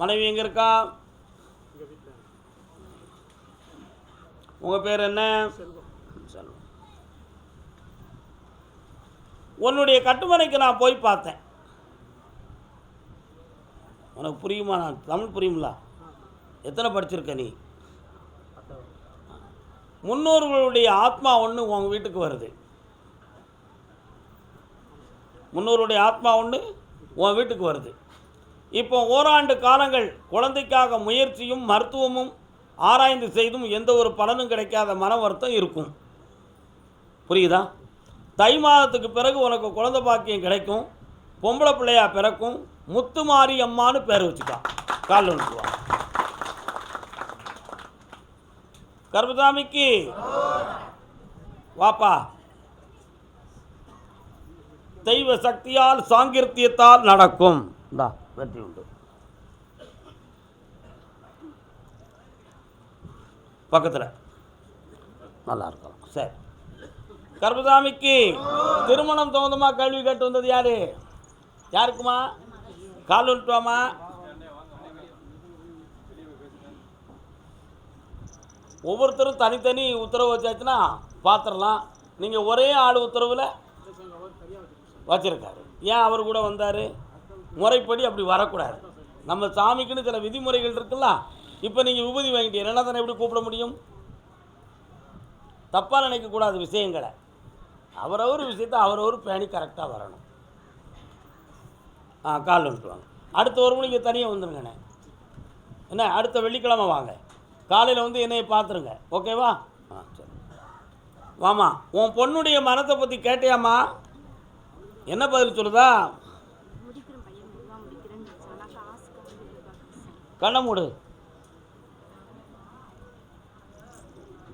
மனைவி எங்கே இருக்கா? உங்கள் பேர் என்ன? செல்வம். உன்னுடைய கட்டுமனைக்கு நான் போய் பார்த்தேன். உனக்கு புரியுமா? நான் தமிழ் புரியுங்களா எத்தனை படிச்சிருக்க நீ? முன்னோர்களுடைய ஆத்மா ஒன்று உங்கள் வீட்டுக்கு வருது. முன்னோருடைய ஆத்மா ஒன்று உன் வீட்டுக்கு வருது. இப்போ ஓராண்டு காலங்கள் குழந்தைக்காக முயற்சியும் மருத்துவமும் ஆராய்ந்து செய்தும் எந்த ஒரு பலனும் கிடைக்காத மன வருத்தம் இருக்கும். புரியுதா? தை மாதத்துக்கு பிறகு உனக்கு குழந்தை பாக்கியம் கிடைக்கும். பொம்பளை பிள்ளையா பிறக்கும். முத்துமாரி அம்மான்னு பேர் வச்சுக்கா. காலில் வந்துடுவா கர்மசாமிக்கு வாப்பா. தெய்வ சக்தியால் சாங்கிருத்தியத்தால் நடக்கும். இந்தா. வெற்றி உண்டு பக்கத்தில். நல்லா இருக்கலாம் சரி. கர்மசாமிக்கு திருமணம் தகுந்தமா கேள்வி கேட்டு வந்தது யாரு? யாருக்குமா? கால் விட்டுவாமா ஒவ்வொருத்தரும் தனித்தனி உத்தரவு வச்சாச்சுன்னா பார்த்துடலாம் நீங்கள் ஒரே ஆள் உத்தரவில் வச்சிருக்காரு. ஏன் அவர் கூட வந்தார்? முறைப்படி அப்படி வரக்கூடாது. நம்ம சாமிக்குன்னு சில விதிமுறைகள் இருக்குல்ல இப்போ நீங்கள் விபூதி வாங்கிட்டு என்ன தானே எப்படி கூப்பிட முடியும்? தப்பாக நினைக்கக்கூடாது விஷயங்களை. அவரவர் விஷயத்தை அவரவர் பேணி கரெக்டாக வரணும். ஆ கால் வந்துட்டு அடுத்த ஒரு மணிக்கு தனியாக வந்துருங்கண்ணே. என்ன அடுத்த வெள்ளிக்கிழமை வாங்க. காலையில் வந்து என்னையை பார்த்துருங்க. ஓகேவா? ஆ சரி. வாமா உன் பொண்ணுடைய மனத்தை பற்றி கேட்டியாம்மா? என்ன பதில் சொல்லுதா முடிக்கிறேன் பையன் மெதுவாக முடிக்கிறேன்னு சொன்னா காசு கம்மி கண்ணை மூடு.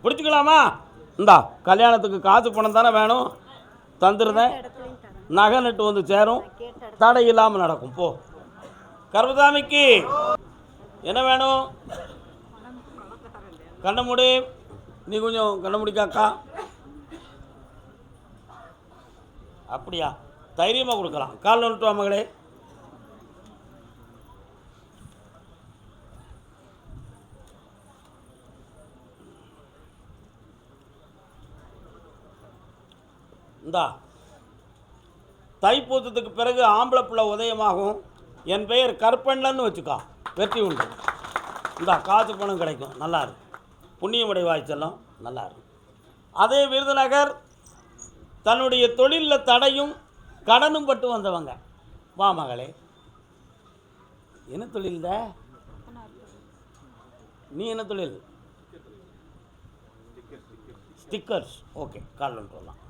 பிடிச்சிக்கலாமா? இந்தா கல்யாணத்துக்கு காசு பணம் தானே வேணும். தந்துருந்தேன். நகை நட்டு வந்து சேரும். தடை இல்லாமல் நடக்கும். போ. கர்மசாமிக்கு என்ன வேணும்? கண்ணை மூடி. நீ கொஞ்சம் கண்ணை முடிக்காக்கா அப்படியா? தைரியமாக கொடுக்கலாம். கால் வந்துட்டு மகளே. இந்தா தைப்பூசத்துக்கு பிறகு ஆம்பளை பிள்ளை உதயமாகும். என் பெயர் கற்பண்ணன்னு வச்சுக்கோ. வெற்றி உண்டு. இந்தா காசு பணம் கிடைக்கும். நல்லா இருக்கு புண்ணியமடை வாய்ச்செல்லாம் நல்லா இருக்கு அதே விருதுநகர் தன்னுடைய தொழிலில் தடையும் கடனும் பட்டு வந்தவங்க. வா மகளே. என்ன தொழில்த நீ என்ன தொழில்? ஸ்டிக்கர்ஸ் ஓகே கால் வரலாம்.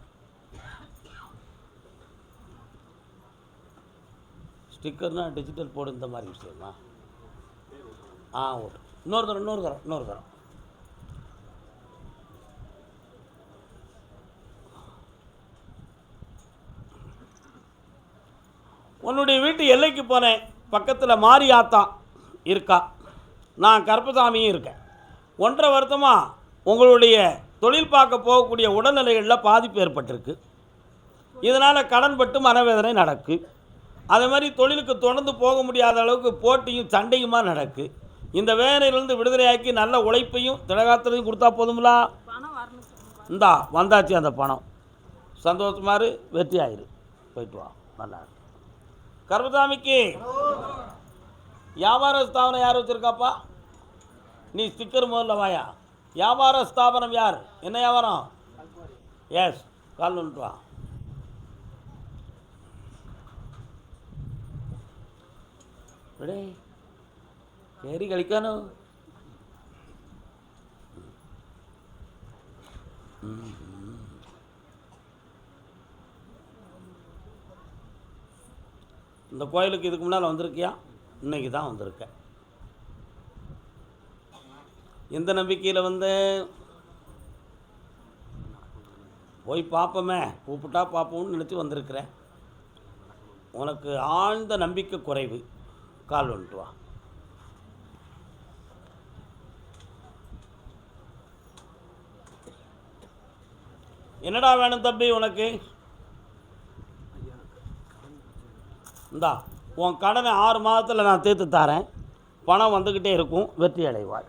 ஸ்டிக்கர்னால் டிஜிட்டல் போர்டு இந்த மாதிரி விஷயமா? ஆ ஓகே. இன்னொரு தரம் இன்னொரு தரம் இன்னொரு தரம். உன்னுடைய வீட்டு எல்லைக்கு போனேன். பக்கத்தில் மாரியாத்தா இருக்கா? நான் கருப்பசாமியும் இருக்கேன். ஒன்றரை வருத்தமாக உங்களுடைய தொழில் பார்க்க போகக்கூடிய உடல்நிலைகளில் பாதிப்பு ஏற்பட்டிருக்கு. இதனால் கடன்பட்டு மனவேதனை நடக்கு. அதே மாதிரி தொழிலுக்கு தொடர்ந்து போக முடியாத அளவுக்கு போட்டியும் சண்டையுமா நடக்கு. இந்த வேலையிலேருந்து விடுதலையாக்கி நல்ல உழைப்பையும் திடகாத்திரையும் கொடுத்தா போதுங்களா இந்தா வந்தாச்சு அந்த பணம். சந்தோஷமாரு வெற்றி ஆயிரு. போயிட்டு வா நல்லா இருக்கு. வியாபார ஸ்தாபனம் யார் வச்சுருக்காப்பா? நீ ஸ்டிக்கர் முதல்ல வாயா. வியாபார ஸ்தாபனம் யார்? என்ன வியாபாரம்? எஸ் கால் வந்துட்டு வா. ഇവിടെ കയറി കളിക്കാനോ இந்த கோயிலுக்கு இதுக்கு முன்னால் வந்திருக்கியா இன்னைக்கு தான் வந்திருக்கேன் எந்த நம்பிக்கையில் வந்து போய் பார்ப்போமே கூப்பிட்டா பார்ப்போம்னு நினச்சி வந்திருக்கிறேன் உனக்கு ஆழ்ந்த நம்பிக்கை குறைவு கால் வந்துட்டு வா. என்னடா வேணும் தம்பி உனக்கு? இந்தா உன் கடனை ஆறு மாதத்தில் நான் தீர்த்து தரேன். பணம் வந்துக்கிட்டே இருக்கும் வெற்றி அடைவாள்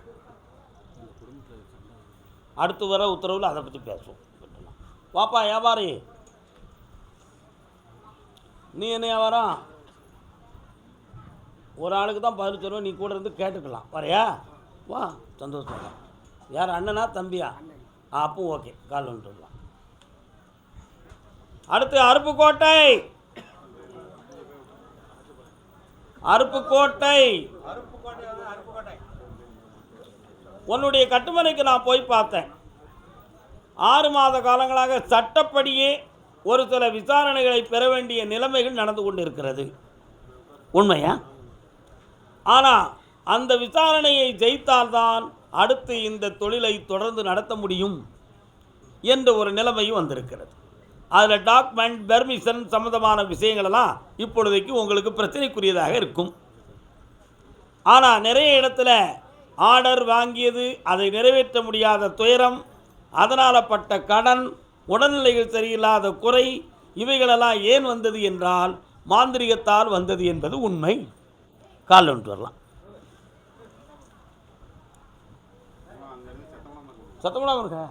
அடுத்து வர உத்தரவில் அதை பற்றி பேசுவோம். வாப்பா வியாபாரி. நீ என்ன வியாபாரம்? ஒரு ஆளுக்கு தான் பதில் சொல்லுவோம் நீ கூட இருந்து கேட்டுக்கலாம். வரையா? வா சந்தோஷம். யார் அண்ணனா தம்பியா? ஆ அப்போ ஓகே கால் வந்துடலாம் அடுத்து அருப்புக்கோட்டை. அருப்புக்கோட்டை. உன்னுடைய கட்டுமனைக்கு நான் போய் பார்த்தேன். ஆறு மாத காலங்களாக சட்டப்படியே ஒரு சில விசாரணைகளை பெற வேண்டிய நிலைமைகள் நடந்து கொண்டிருக்கிறது. உண்மையா? ஆனால் அந்த விசாரணையை ஜெயித்தால்தான் அடுத்து இந்த தொழிலை தொடர்ந்து நடத்த முடியும் என்ற ஒரு நிலைமையும் வந்திருக்கிறது. அதில் டாக்குமெண்ட் பெர்மிஷன் சம்மந்தமான விஷயங்களெல்லாம் இப்பொழுதைக்கு உங்களுக்கு பிரச்சனைக்குரியதாக இருக்கும். ஆனால் நிறைய இடத்துல ஆர்டர் வாங்கியது அதை நிறைவேற்ற முடியாத துயரம் அதனால் பட்ட கடன் உடல்நிலைகள் சரியில்லாத குறை இவைகளெல்லாம் ஏன் வந்தது என்றால் மாந்திரிகத்தால் வந்தது என்பது உண்மை. காலில் வந்துட்டு வரலாம். சத்தமெல்லாம் இருக்கா?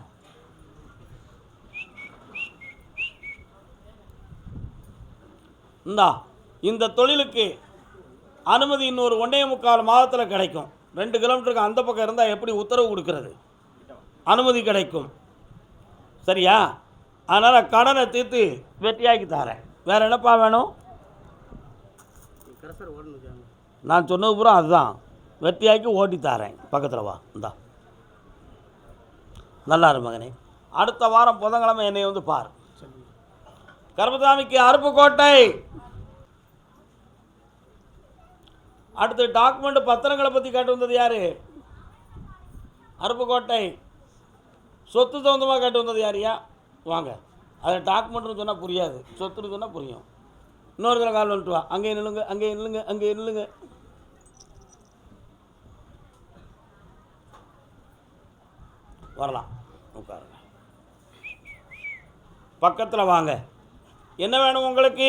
இந்தா இந்த தொழிலுக்கு அனுமதி இன்னொரு ஒன்றே முக்கால் மாதத்தில் கிடைக்கும். ரெண்டு கிலோமீட்டருக்கு அந்த பக்கம் இருந்தால் எப்படி உத்தரவு கொடுக்கறது? அனுமதி கிடைக்கும். சரியா? அதனால் கடனை தீர்த்து வெட்டியாக்கி தரேன். வேறு என்னப்பா வேணும்? நான் சொன்னது பூரா அதுதான். வெட்டியாக்கி ஓட்டி தரேன். பக்கத்தில் வா. இந்தா. நல்லா மகனே. அடுத்த வாரம் புதன்கிழமை என்னை வந்து பார். கருப்பசாமிக்கு அருப்புக்கோட்டை அடுத்து டாக்குமெண்ட் பத்திரங்களை பற்றி கேட்டு வந்தது யார்? அருப்புக்கோட்டை சொத்து சொந்தமாக கேட்டு வந்தது யாரையா வாங்க. அது டாக்குமெண்ட்னு சொன்னால் புரியாது. சொத்துன்னு சொன்னால் புரியும். இன்னொரு தடவை கால் வந்துட்டு வா. அங்கேயே நில்லுங்க அங்கேயே நில்லுங்க அங்கேயே நில்லுங்க. வரலாம். உட்காருங்க. பக்கத்தில் வாங்க. என்ன வேணும் உங்களுக்கு?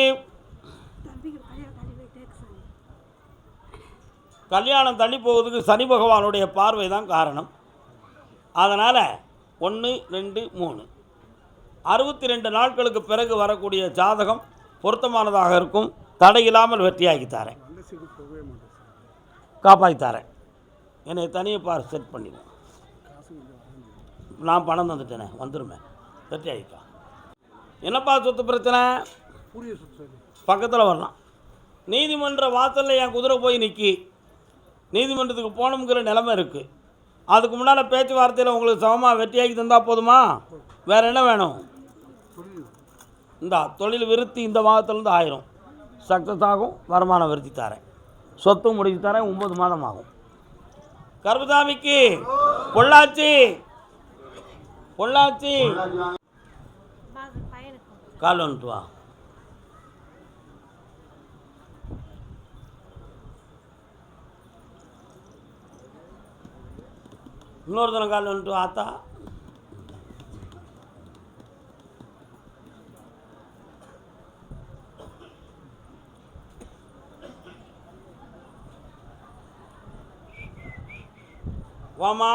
கல்யாணம் தள்ளி போவதுக்கு சனி பகவானுடைய பார்வை தான் காரணம். அதனால் ஒன்று ரெண்டு மூணு. அறுபத்தி ரெண்டு நாட்களுக்கு பிறகு வரக்கூடிய ஜாதகம் பொருத்தமானதாக இருக்கும். தடையில்லாமல் வெற்றியாக்கி தரேன். காப்பாற்றி தரேன். என்னை தனியை பார் செட் பண்ணிடுவேன் நான் பணம் தந்துட்டேனே வந்துருமே. வெற்றியாகிக்கா என்னப்பா சொத்து பிரச்சனை? பக்கத்தில் வரலாம் நீதிமன்ற வாசலில் என் குதிரை போய் நிற்கி நீதிமன்றத்துக்கு போகணுங்கிற நிலைமை இருக்குது அதுக்கு முன்னால் பேச்சுவார்த்தையில் உங்களுக்கு சமமாக வெட்டியாக்கி தந்தால் போதுமா? வேறு என்ன வேணும்? இந்தா தொழில் விருத்தி இந்த மாதத்துலேருந்து ஆயிரும். சக்ஸஸ் ஆகும் வருமானம் விருத்தி தரேன். சொத்தும் முடிச்சு தரேன் ஒம்பது மாதம் ஆகும். கருப்பசாமிக்கு பொள்ளாச்சி! பொள்ளாச்சி. பாக பையனுக்கு கால் வந்துட்டு வா இன்னொரு தினம் கால் வந்துட்டு வா, ஆத்தா. வாமா.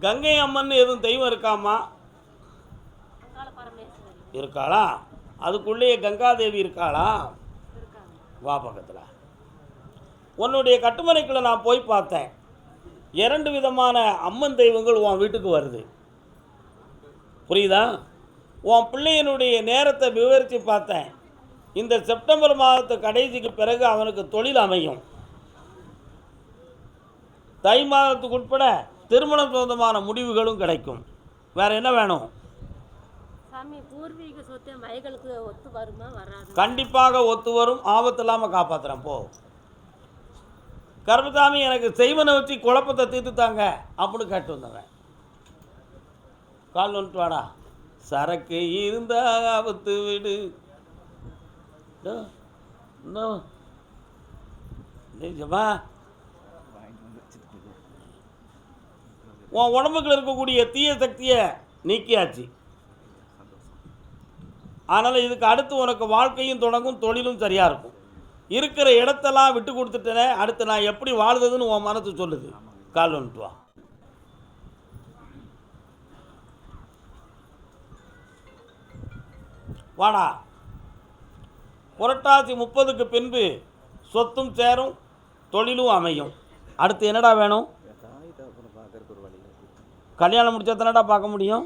கங்கை அம்மன் எதுவும் தெய்வம் இருக்காமா? இருக்காளா? அதுக்குள்ளேயே கங்காதேவி இருக்காளா? வா பக்கத்தில். உன்னுடைய கட்டுமனைக்குள்ளே நான் போய் பார்த்தேன். இரண்டு விதமான அம்மன் தெய்வங்கள் உன் வீட்டுக்கு வருது. புரியுதா? உன் பிள்ளையனுடைய நேரத்தை விவரித்து பார்த்தேன். இந்த செப்டம்பர் மாதத்து கடைசிக்கு பிறகு அவனுக்கு தொழில் அமையும். தை மாதத்துக்கு உட்பட திருமணம் சொந்தமான முடிவுகளும் கிடைக்கும். வேற என்ன வேணும்? சாமி பூர்வீக சொத்து மைகளுக்கு ஒத்து வருமா வராது? கண்டிப்பாக ஒத்து வரும். ஆபத்து இல்லாமல் காப்பாற்றுறேன் போ. கருப்பசாமி எனக்கு செய்வனை வச்சு குழப்பத்தை தீர்த்துத்தாங்க அப்படின்னு கேட்டு வந்தவன். கால் வந்துட்டு வாடா. சரக்கு இருந்த ஆபத்து விடு. நிஜமா உன் உடம்புக்குள்ள இருக்கக்கூடிய தீய சக்தியை நீக்கியாச்சு. அதனால் இதுக்கு அடுத்து உனக்கு வாழ்க்கையும் தொடங்கும் தொழிலும் சரியாக இருக்கும். இருக்கிற இடத்தெல்லாம் விட்டு கொடுத்துட்டேனே அடுத்து நான் எப்படி வாழ்றதுன்னு உன் மனசு சொல்லுது. கால் வந்துட்டு வா. வாடா. புரட்டாசி முப்பதுக்கு பின்பு சொத்தும் சேரும் தொழிலும் அமையும். அடுத்து என்னடா வேணும் தாய் தகப்பனை பார்க்கறதுக்கு ஒரு வழி இருக்கு. கல்யாணம் முடிச்சா தானடா பார்க்க முடியும்?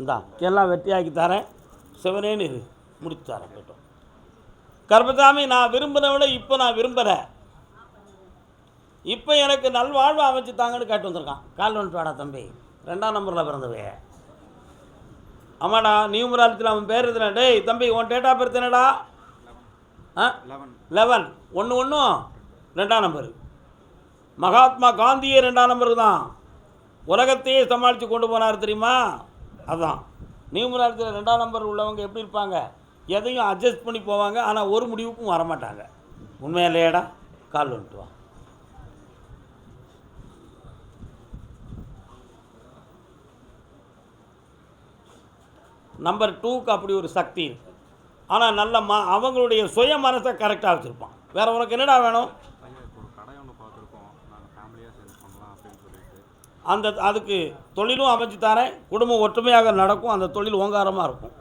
இந்தா எல்லாம் வெட்டியாக்கி தரேன். சிவனேன்னு இரு. முடிச்சு தரேன் போய்ட்டோம் கர்பசாமி நான் விரும்பின விட இப்போ நான் விரும்புகிறேன் இப்போ எனக்கு நல்வாழ்வு அமைச்சு தாங்கன்னு கேட்டு வந்திருக்கான். கால் வந்துட்டு வாடா தம்பி. ரெண்டாம் நம்பரில் பிறந்தவே. ஆமாடா நியூமராலத்தில் அவன் பேர் எதுனா டேய் தம்பி உன் டேட் ஆஃப் பர்த் என்னடா? ஆ? லெவன் லெவன் ஒன்று ஒன்றும் ரெண்டாம் நம்பர் மகாத்மா காந்தியே ரெண்டாம் நம்பர் தான். உலகத்தையே சமாளித்து கொண்டு போனார் தெரியுமா? அதுதான் நியூமராலத்தில் ரெண்டாம் நம்பர் உள்ளவங்க எப்படி இருப்பாங்க? எதையும் அட்ஜஸ்ட் பண்ணி போவாங்க. ஆனால் ஒரு முடிவுக்கும் வரமாட்டாங்க. உண்மையா இல்லையாடா கால் வந்துட்டு வா. நம்பர் டூக்கு அப்படி ஒரு சக்தி இருக்குது ஆனால் நல்ல ம அவங்களுடைய சுய மனசை கரெக்டாக வச்சுருப்பான். வேறு உனக்கு என்னடா வேணும் ஐயா இப்போ ஒரு கடை ஒன்று பார்த்துருக்கோம் நாங்கள் ஃபேமிலியாக சேர்ந்து பண்ணலாம் அப்படின்னு சொல்லிட்டு அந்த அதுக்கு தொழிலும் அமைச்சு தரேன் குடும்பம் ஒற்றுமையாக நடக்கும் அந்த தொழில் ஓங்காரமாக இருக்கும்.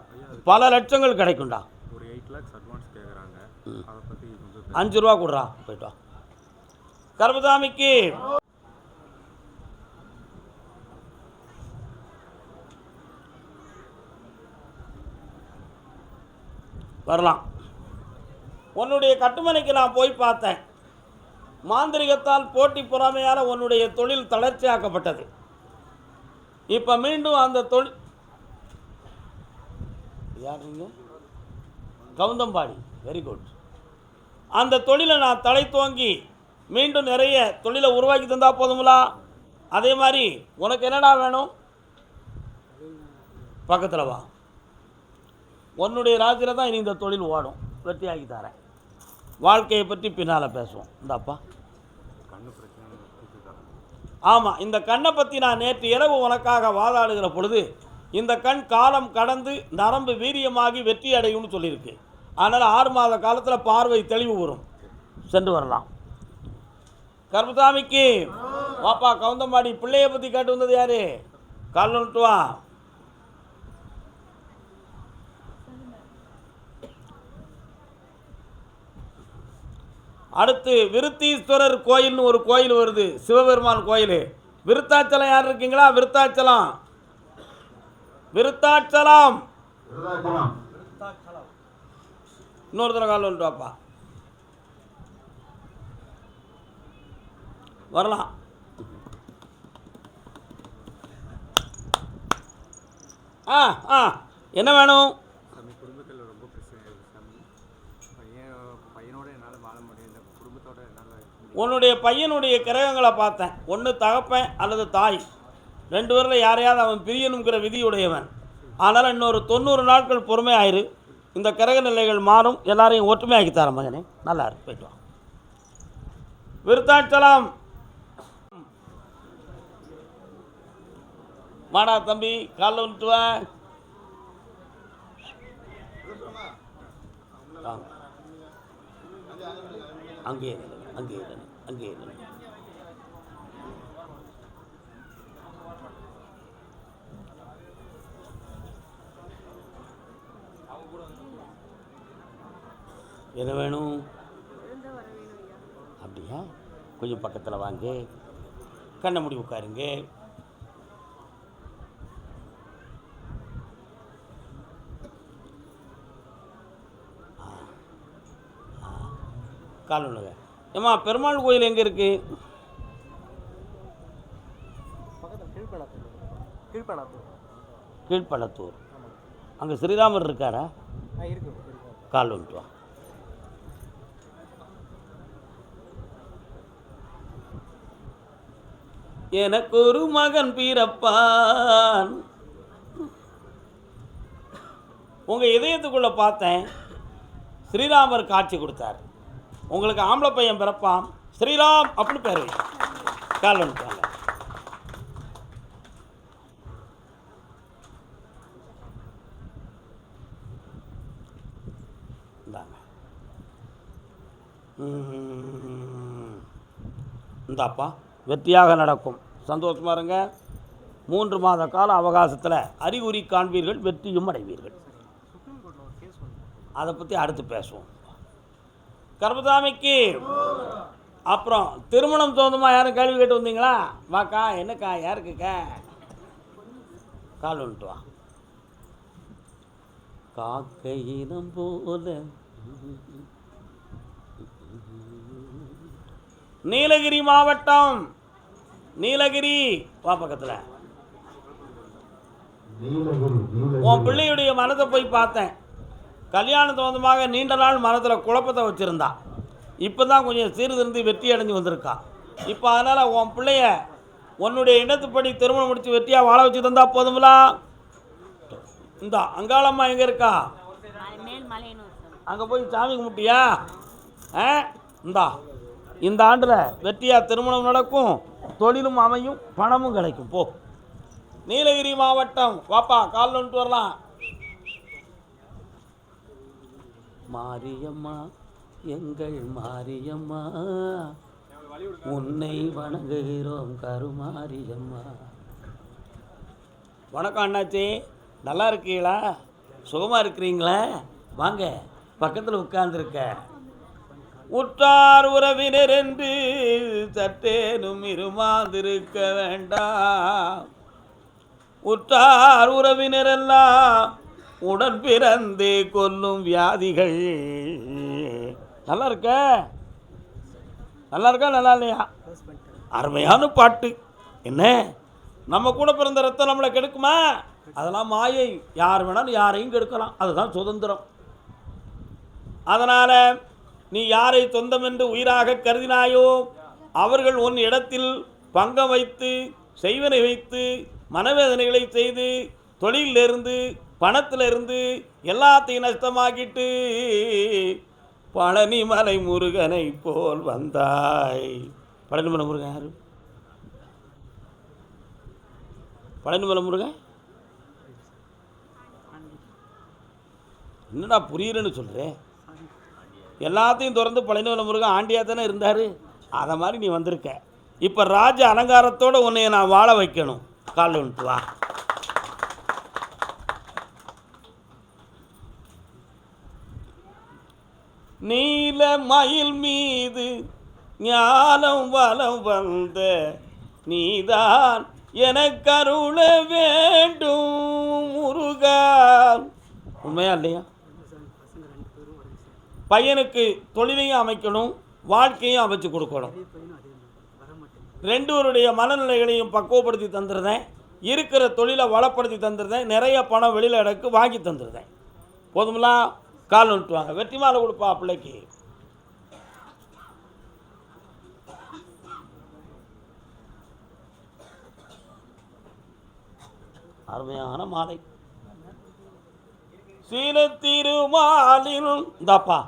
பல லட்சங்கள் கிடைக்கும்டா. ஒரு எயிட் லேக்ஸ் அட்வான்ஸ் கேட்குறாங்க அஞ்சு ரூபா கொடுறா. போயிட்டு வா. கர்மசாமிக்கு வரலாம். உன்னுடைய கட்டுமனைக்கு நான் போய் பார்த்தேன். மாந்திரிகத்தால் போட்டி பொறாமையால் உன்னுடைய தொழில் தளர்ச்சியாக்கப்பட்டது. இப்போ மீண்டும் அந்த தொழில் யார் நீங்கள் கவுந்தம்பாடி. வெரி குட் அந்த தொழிலை நான் தலை துவங்கி மீண்டும் நிறைய தொழிலை உருவாக்கி தந்தால் போதுங்களா அதே மாதிரி உனக்கு என்னடா வேணும்? பக்கத்தில் வா. உன்னுடைய ராஜ்யத்தில் தான் இனி இந்த தொழில் ஓடும். வெற்றியாக்கி தரேன். வாழ்க்கையை பற்றி பின்னால் பேசுவோம். இந்தாப்பா ஆமாம் இந்த கண்ணை பற்றி நான் நேற்று இரவு உனக்காக வாதாடுகிற பொழுது இந்த கண் காலம் கடந்து நரம்பு வீரியமாகி வெற்றி அடையும்னு சொல்லியிருக்கு. அதனால் ஆறு மாத காலத்தில் பார்வை தெளிவு வரும். சென்று வரலாம். கருமசாமிக்கு வாப்பா கவுந்தம்பாடி பிள்ளையை பற்றி கேட்டு வந்தது யாரு? கால் வா. அடுத்து விருத்தீஸ்வரர் கோயில்னு ஒரு கோயில் வருது சிவபெருமான் கோயில். விருத்தாச்சலம் யார் இருக்கீங்களா? விருத்தாச்சலம். விருத்தாச்சலம். இன்னொரு தடவை கால் வந்துட்டு வாப்பா. வரலாம். ஆ ஆ. என்ன வேணும்? சாமி குடும்பத்தில் ரொம்ப பிரச்சனை இருக்குது சாமி. பையன் பையனோட என்னால் வாழ என்னால் உன்னுடைய பையனுடைய கிரகங்களை பார்த்தேன். ஒன்று தகப்பன் அல்லது தாய். ரெண்டு பேரில் யாரையாவது அவன் பிரியணுங்கிற விதியுடையவன். அதனால் இன்னொரு தொண்ணூறு நாட்கள் பொறுமை ஆயிரு இந்த கிரக நிலைகள் மாறும். எல்லாரையும் ஒற்றுமையாக்கி தரேன் மகனே. நல்லா இருக்கு போயிட்டு விருத்தாச்சலம் வாடா தம்பி காலைல வந்துட்டு அங்கே அங்கே அங்கேயே நில்லு, அங்கேயே என்ன வேணும்? அப்படியா? கொஞ்சம் பக்கத்தில் வாங்க. கண்ணை முடி உட்காருங்க. கால் ஒன்றுங்க ஏம்மா பெருமாள் கோயில் எங்கே இருக்குது கீழ்பள்ளத்தூர் அங்கே ஸ்ரீராமர் இருக்காரா? கால் வா. எனக்கு ஒரு மகன் பிறப்பான். உங்க இதயத்துக்குள்ள பார்த்தேன் ஸ்ரீராமர் காட்சி கொடுத்தார். உங்களுக்கு ஆம்பளை பையன் பிறப்பான். ஸ்ரீராம் அப்படின்னு பேர். கால் வந்துட்டு வாங்க இந்தாங்க. ம். இந்தாப்பா வெற்றியாக நடக்கும். சந்தோஷமா இருங்க. மூன்று மாத கால அவகாசத்தில் அறிகுறி காண்பீர்கள் வெற்றியும் அடைவீர்கள். அதை பற்றி அடுத்து பேசுவோம். கர்மசாமிக்கு. அப்புறம் திருமணம் சொந்தமாக யாரும் கேள்வி கேட்டு வந்தீங்களா? வாக்கா என்னக்கா யாருக்குக்கா? கால் வந்துட்டு வா. காக்கை இனம் போல. நீலகிரி மாவட்டம். நீலகிரி. வா பக்கத்தில். உன் பிள்ளையுடைய மனதை போய் பார்த்தேன். கல்யாணம் சம்பந்தமாக நீண்ட நாள் மனத்தில் குழப்பத்தை வச்சுருந்தா. இப்போ தான் கொஞ்சம் சீர்திருந்தி வெற்றி அடைஞ்சு வந்திருக்கா. இப்போ அதனால் உன் பிள்ளைய உன்னுடைய இனத்துப்படி திருமணம் முடித்து வெற்றியாக வாழ வச்சு தந்தா போதுங்களா இந்த அங்காளம்மா எங்கே இருக்கா? அங்கே போய் சாமி கும்பிட்டியா? ஆ? இந்தா இந்த ஆண்டில் வெற்றியாக திருமணம் நடக்கும். தொழிலும் அமையும் பணமும் கிடைக்கும். போ. நீலகிரி மாவட்டம் வாப்பா கால் வந்துட்டு வரலாம். மாரியம்மா எங்கள் மாரியம்மா உன்னை வணங்குகிறோம் கருமாரியம்மா. வணக்கம் அண்ணாச்சி நல்லா இருக்கீங்களா? சுகமாக இருக்கிறீங்களா? வாங்க பக்கத்தில் உட்கார்ந்துருக்க. உற்றார் உறவினர் என்று சற்றேனும் இருமாந்திருக்க வேண்டாம். உற்றார் உறவினரெல்லாம் உடன் பிறந்தே கொல்லும் வியாதிகள். நல்லா இருக்க நல்லா இருக்கா நல்லா இல்லையா? அருமையான பாட்டு. என்ன? நம்ம கூட பிறந்த ரத்தம் நம்மளை கெடுக்குமா? அதெல்லாம் மாயை. யார் வேணாலும் யாரையும் கெடுக்கலாம். அதுதான் சுதந்திரம். அதனால் நீ யாரை சொந்தம் என்று உயிராக கருதினாயோ அவர்கள் உன் இடத்தில் பங்கம் வைத்து செய்வனை வைத்து மனவேதனைகளை செய்து தொழிலிருந்து பணத்தில் இருந்து எல்லாத்தையும் நஷ்டமாக்கிட்டு பழனிமலை முருகனை போல் வந்தாய். பழனிமலை முருகன் யாரு? பழனிமலை முருகன்? என்னடா புரியலன்னு சொல்கிறேன் எல்லாத்தையும் திறந்து பழனிமலை முருகன் ஆண்டியாக தானே இருந்தார்? அதை மாதிரி நீ வந்திருக்க. இப்போ ராஜ அலங்காரத்தோடு உன்னைய நான் வாழ வைக்கணும். காலில் வந்துட்டு வா. நீல மயில் மீது ஞானம் வலம் வந்த நீதான் எனக்கருள வேண்டும் முருகா. உண்மையா இல்லையா? பையனுக்கு தொழிலையும் அமைக்கணும் வாழ்க்கையும் அமைச்சு கொடுக்கணும். ரெண்டுவருடைய மனநிலைகளையும் பக்குவப்படுத்தி தந்துருந்தேன். இருக்கிற தொழிலை வளப்படுத்தி தந்துருந்தேன். நிறைய பணம் வெளியில் எனக்கு வாங்கி தந்துருந்தேன். போதுங்களா கால் விட்டுவாங்க வெற்றி மாலை கொடுப்பா பிள்ளைக்கு. அருமையான மாலை. சீன திருமாலில் இந்தாப்பா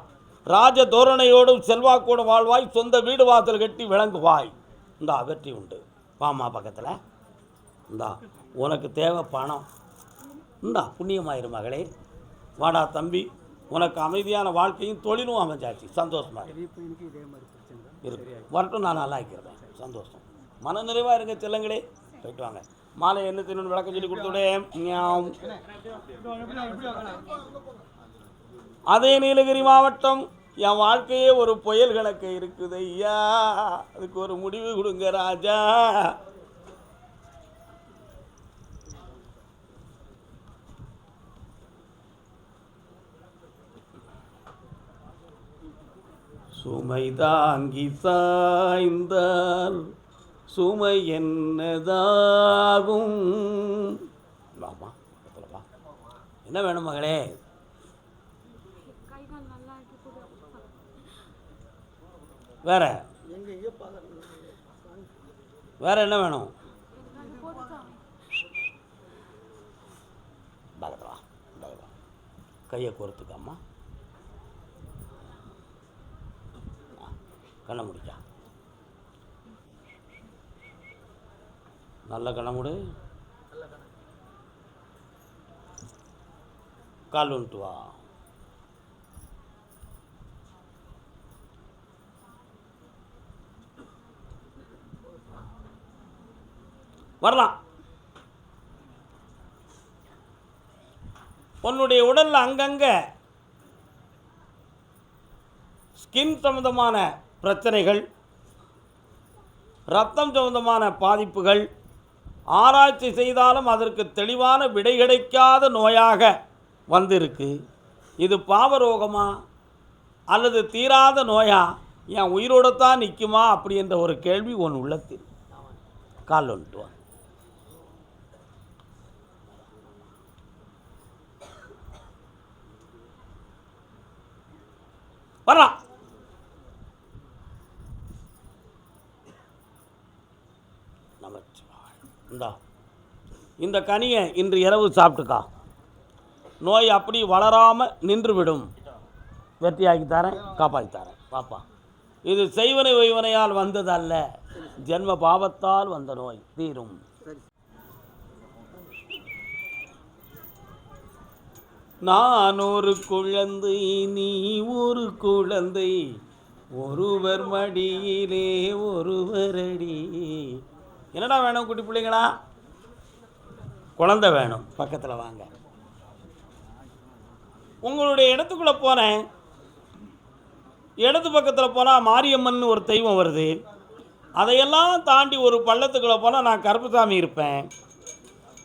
ராஜ தோரணையோடும் செல்வாக்கோடும் வாழ்வாய் சொந்த வீடு வாசல் கட்டி விளங்குவாய். இந்தா வெற்றி உண்டு. வாமா பக்கத்தில். இந்தா உனக்கு தேவை பணம். இந்தா புண்ணியமாயிரு மகளே. வாடா தம்பி. உனக்கு அமைதியான வாழ்க்கையும் தொழிலும் அமைஞ்சாச்சு. சந்தோஷமா இருக்கு. வரட்டும் நான் நல்லா இருக்கிறேன். சந்தோஷம். மன நிறைவாக இருங்க செல்லங்களே. போயிட்டு வாங்க. மாலை என்ன தின்னு விளக்கம் சொல்லி கொடுத்துவிடேன் அதே நீலகிரி மாவட்டம் என் வாழ்க்கையே ஒரு புயல் கணக்கு இருக்குது ஐயா. அதுக்கு ஒரு முடிவு கொடுங்க ராஜா. சுமை தாங்கி சாய்ந்தால் சுமை என்னதாகும்? வாமா வா என்ன வேணும் மகளே? வேற? வேற என்ன வேணும்? எனக்கு அது போதுக்கா பக்கத்துல வா பக்கத்துல வா. கையை கோர்த்துக்காம்மா. கண்ணை முடிக்கா. நல்ல கண்ணை முடு. கால் வந்துட்டு வா. வரலாம். உன்னுடைய உடலில் அங்கங்க ஸ்கின் சம்மந்தமான பிரச்சனைகள் ரத்தம் சம்பந்தமான பாதிப்புகள் ஆராய்ச்சி செய்தாலும் அதற்கு தெளிவான விடை கிடைக்காத நோயாக வந்திருக்கு. இது பாவரோகமா அல்லது தீராத நோயா? என் உயிரோடு தான் நிற்குமா அப்படி என்ற ஒரு கேள்வி உன் உள்ளத்தில். கால் வந்துட்டு வரலாம். இந்தா. இந்த கனியை இன்று இரவு சாப்பிட்டுக்கா. நோய் அப்படி வளராமல் நின்றுவிடும். வெற்றியாக்கி தரேன் காப்பாற்றி தரேன். பாப்பா இது செய்வனை ஒய்வனையால் வந்ததல்ல. ஜென்ம பாவத்தால் வந்த நோய். தீரும். நான் ஒரு குழந்தை நீ ஒரு குழந்தை. ஒருவர் மடியிலே ஒருவரடி. என்னடா வேணும் குட்டி பிள்ளைங்களா? குழந்தை வேணும். பக்கத்தில் வாங்க. உங்களுடைய இடத்துக்குள்ளே போனேன் இடது பக்கத்தில் போனால் மாரியம்மன் ஒரு தெய்வம் வருது. அதையெல்லாம் தாண்டி ஒரு பள்ளத்துக்குள்ளே போனால் நான் கருப்புசாமி இருப்பேன்.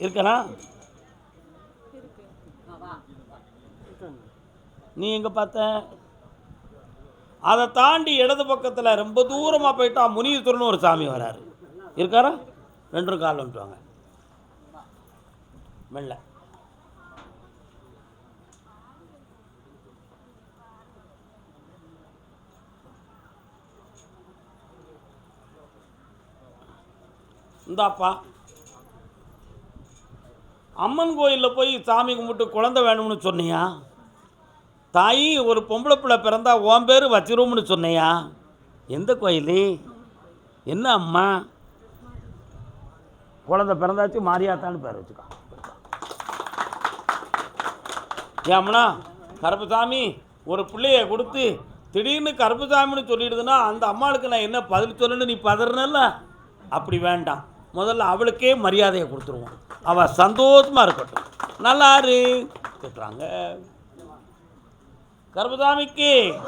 இருக்கனா? நீ எங்கே பார்த்த? அதை தாண்டி இடது பக்கத்தில் ரொம்ப தூரமாக போயிட்டா முனீஸ்வரன் ஒரு சாமி வராரு. இருக்காரா? ரெண்டும் கால் வந்துட்டுவாங்க மெல்ல. இந்தாப்பா. அம்மன் கோயிலில் போய் சாமி கும்பிட்டு குழந்தை வேணும்னு சொன்னியா? தாயி ஒரு பொம்பளை பிள்ளை பிறந்தா ஓம்பேர் பேர் வச்சிருவோம்னு சொன்னியா? எந்த கோயில்? என்ன அம்மா? குழந்தை பிறந்தாச்சு மாரியாத்தான்னு பேர் வச்சுக்கோ. ஏம்னா கருப்புசாமி ஒரு பிள்ளைய கொடுத்து திடீர்னு கருப்புசாமின்னு சொல்லிடுதுன்னா அந்த அம்மாளுக்கு நான் என்ன பதில் சொல்லணும்னு நீ பதறனல்ல? அப்படி வேண்டாம். முதல்ல அவளுக்கே மரியாதையை கொடுத்துருவோம். அவள் சந்தோஷமாக இருக்கட்டும். நல்லாரு திட்டுறாங்க. கருப்புசாமிக்கு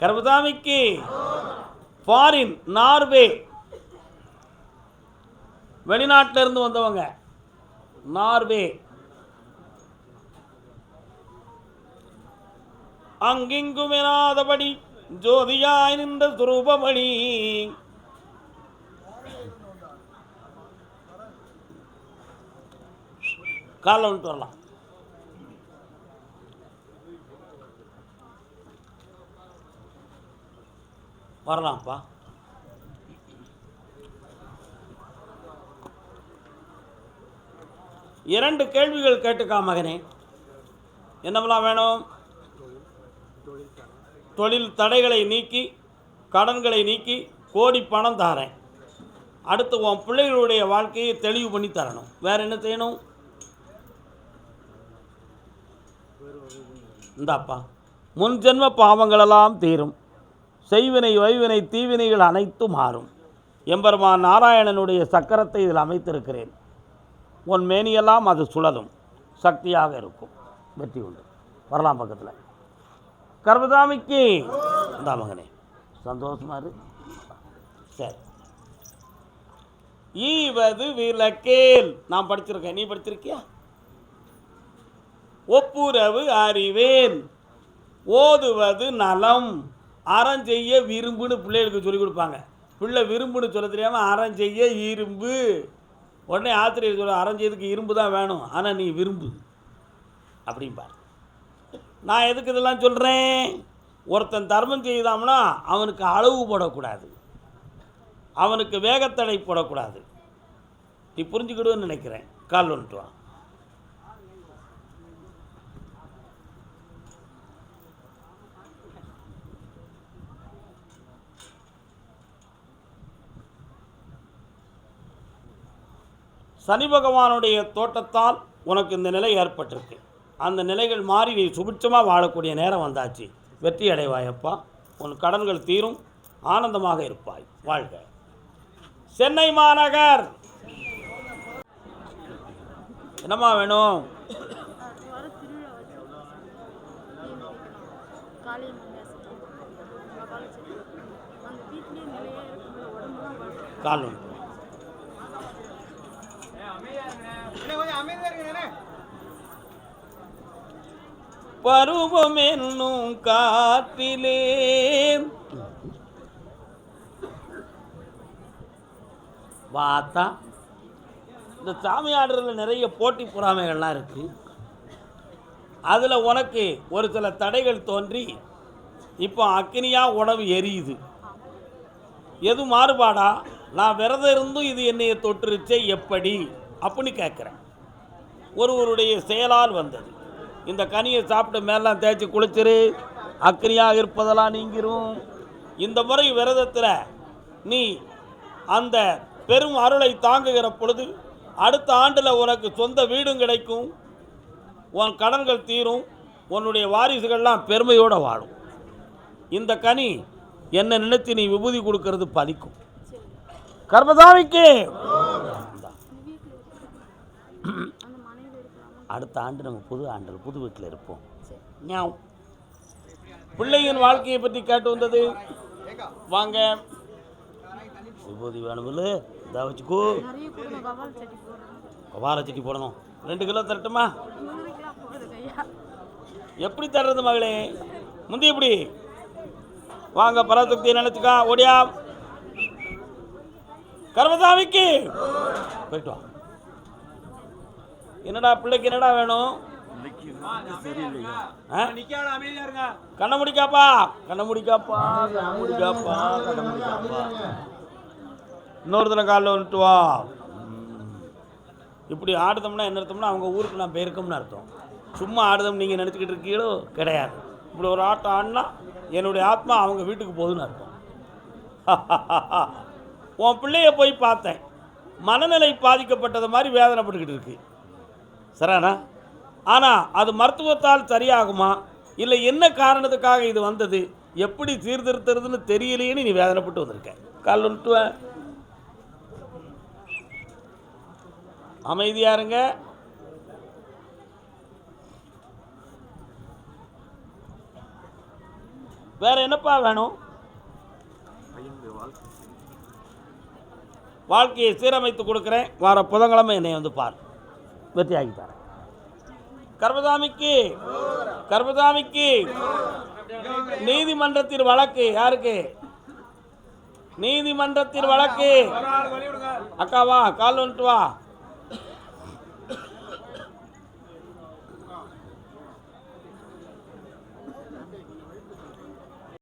கருப்புசாமிக்கு ஃபாரின் நார்வே வெளிநாட்டிலிருந்து வந்தவங்க. நார்வே. அங்கிங்கும் எனாதபடி ஜோதியாய் நின்ற துருபமணி. காலில் வந்துட்டு வரலாம். வரலாம்ப்பா. இரண்டு கேள்விகள் கேட்டுக்கா மகனே. என்னவெல்லாம் வேணும்? தொழில் தடைகளை நீக்கி கடன்களை நீக்கி கோடி பணம் தாரேன். அடுத்து உன் பிள்ளைகளுடைய வாழ்க்கையை தெளிவு பண்ணி தரணும். வேற என்ன செய்யணும்? இந்தாப்பா. முன் ஜென்ம பாவங்களெல்லாம் தீரும். செய்வினை வைவினை தீவினைகள் அனைத்தும் மாறும். எம்பெருமான் நாராயணனுடைய சக்கரத்தை இதில் அமைத்திருக்கிறேன். உன் மேனியெல்லாம் அது சுழலும். சக்தியாக இருக்கும். வெற்றி உண்டு. வரலாம் பக்கத்தில். கர்மதாமிக்கு அந்த மகனே. சந்தோஷமாக இரு. சரி. ஈவது விளக்கேல். நான் படிச்சிருக்கேன். நீ படிச்சிருக்கியா? ஒப்புரவு அறிவேன். ஓதுவது நலம். அறம் செய்ய விரும்புன்னு பிள்ளைகளுக்கு சொல்லிக் கொடுப்பாங்க. பிள்ளை விரும்புன்னு சொல்ல தெரியாமல் அறம் செய்ய இரும்பு. உடனே ஆத்திரியர் சொல்ல அரைஞ்சதுக்கு இரும்பு தான் வேணும் ஆனால் நீ விரும்பு. அப்படிம்பார் நான் எதுக்கு இதெல்லாம் சொல்கிறேன் ஒருத்தன் தர்மம் செய்தாம்னா அவனுக்கு அளவு போடக்கூடாது. அவனுக்கு வேகத்தடை போடக்கூடாது. நீ புரிஞ்சுக்கிடுவேன்னு நினைக்கிறேன். கால் வந்துட்டு வா. சனி பகவானுடைய தோட்டத்தால் உனக்கு இந்த நிலை ஏற்பட்டிருக்கு. அந்த நிலைகள் மாறி நீ சுபிட்சமாக வாழக்கூடிய நேரம் வந்தாச்சு. வெற்றி அடைவாயப்பா. உன் கடன்கள் தீரும். ஆனந்தமாக இருப்பாய். வாழ்க. சென்னை மாநகர்! என்னம்மா வேணும்? கால் பருவம் என்னும் காற்றிலே பார்த்தா இந்த சாமி ஆடுறதுல நிறைய போட்டி பொறாமைகள்லாம் இருக்கு. அதில் உனக்கு ஒரு சில தடைகள் தோன்றி இப்போ அக்கினியாக உணவு எரியுது. எது மாறுபாடா? நான் விரதம் இருந்தும் இது என்னைய தொற்றுச்சே எப்படி? அப்படின்னு கேட்குறேன். ஒருவருடைய செயலால் வந்தது. இந்த கனியை சாப்பிட்டு மேலாம் தேய்ச்சி குளிச்சிரு. அக்னியாக இருப்பதெல்லாம் நீங்கிரும். இந்த முறை விரதத்தில் நீ அந்த பெரும் அருளை தாங்குகிற பொழுது அடுத்த ஆண்டில் உனக்கு சொந்த வீடும் கிடைக்கும். உன் கடன்கள் தீரும். உன்னுடைய வாரிசுகள்லாம் பெருமையோடு வாழும். இந்த கனி என்ன நினைத்து நீ விபூதி கொடுக்கறது பலிக்கும். சரி கர்மதாமிக்கு இந்த வீட்டில் அந்த மனைவி இருக்கலாமா அடுத்த ஆண்டு நம்ம புது ஆண்டு புது வீட்டில் இருப்போம். ஞாம் பிள்ளையின் வாழ்க்கையை பற்றி கேட்டு வந்தது. வாங்க. விபூதி வேணுமில்ல இதை வச்சுக்கோ. கபால் சட்டி போடணும். ரெண்டு கிலோ தரட்டுமா? எப்படி தர்றது மகளே? முந்தி எப்படி? வாங்க பராசக்தியை நினச்சிக்கா. ஓடியா. கர்மசாமிக்கு. போயிட்டு வா. என்னடா பிள்ளைக்கு என்னடா வேணும்? ஆ? கண்ண முடிக்காப்பா? கண்ண முடிக்காப்பா? கண்ண முடிக்காப்பா? கண்ண முடிக்காப்பா? இன்னொரு தடவை காலைல வந்துட்டு வா. இப்படி ஆடுதோம்னா என்ன அர்த்தம்னா அவங்க ஊருக்கு நான் போயிருக்கோம்னு அர்த்தம். சும்மா ஆடுதோம் நீங்கள் நினச்சிக்கிட்டு இருக்கீங்களோ? கிடையாது. இப்படி ஒரு ஆட்டம் ஆடினா என்னுடைய ஆத்மா அவங்க வீட்டுக்கு போகுதுன்னு அர்த்தம். உன் பிள்ளைய போய் பார்த்தேன். மனநிலை பாதிக்கப்பட்டது மாதிரி வேதனைப்பட்டுக்கிட்டு இருக்கு. சரியாண்ணா ஆனால் அது மருத்துவத்தால் சரியாகுமா? இல்லை என்ன காரணத்துக்காக இது வந்தது? எப்படி சீர்திருத்துறதுன்னு தெரியலையேன்னு நீ வேதனைப்பட்டு வந்திருக்க. கால் வந்துட்டு அமைதியா இருங்க. வேற என்னப்பா வேணும்? வாழ்க்கையை சீரமைத்து கொடுக்குறேன். வார புதன்கிழமை என்னை வந்து பார். வெற்றியாகி தரேன் கர்மதாமிக்கு கர்மதாமிக்கு நீதிமன்றத்தில் வழக்கு யாருக்கு? நீதிமன்றத்தில் வழக்கு. அக்காவா கால் வந்துட்டு வா.